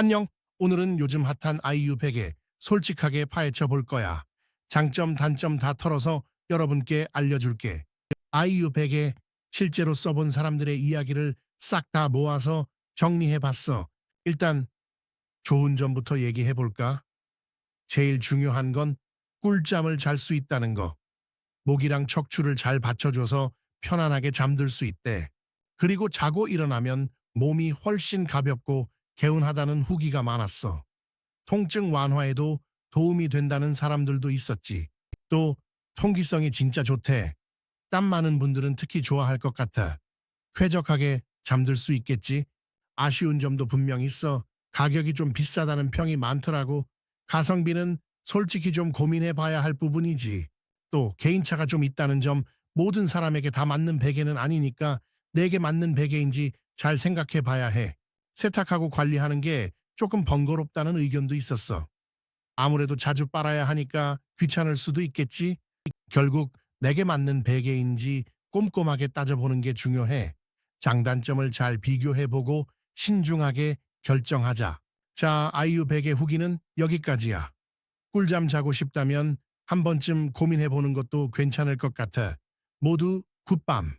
안녕. 오늘은 요즘 핫한 아이유 베개 솔직하게 파헤쳐 볼 거야. 장점, 단점 다 털어서 여러분께 알려줄게. 아이유 베개 실제로 써본 사람들의 이야기를 싹 다 모아서 정리해 봤어. 일단 좋은 점부터 얘기해 볼까? 제일 중요한 건 꿀잠을 잘 수 있다는 거. 목이랑 척추를 잘 받쳐줘서 편안하게 잠들 수 있대. 그리고 자고 일어나면 몸이 훨씬 가볍고 개운하다는 후기가 많았어. 통증 완화에도 도움이 된다는 사람들도 있었지. 또 통기성이 진짜 좋대. 땀 많은 분들은 특히 좋아할 것 같아. 쾌적하게 잠들 수 있겠지. 아쉬운 점도 분명 있어. 가격이 좀 비싸다는 평이 많더라고. 가성비는 솔직히 좀 고민해 봐야 할 부분이지. 또 개인차가 좀 있다는 점 모든 사람에게 다 맞는 베개는 아니니까 내게 맞는 베개인지 잘 생각해 봐야 해. 세탁하고 관리하는 게 조금 번거롭다는 의견도 있었어. 아무래도 자주 빨아야 하니까 귀찮을 수도 있겠지. 결국 내게 맞는 베개인지 꼼꼼하게 따져보는 게 중요해. 장단점을 잘 비교해보고 신중하게 결정하자. 자, 아이유 베개 후기는 여기까지야. 꿀잠 자고 싶다면 한 번쯤 고민해보는 것도 괜찮을 것 같아. 모두 굿밤.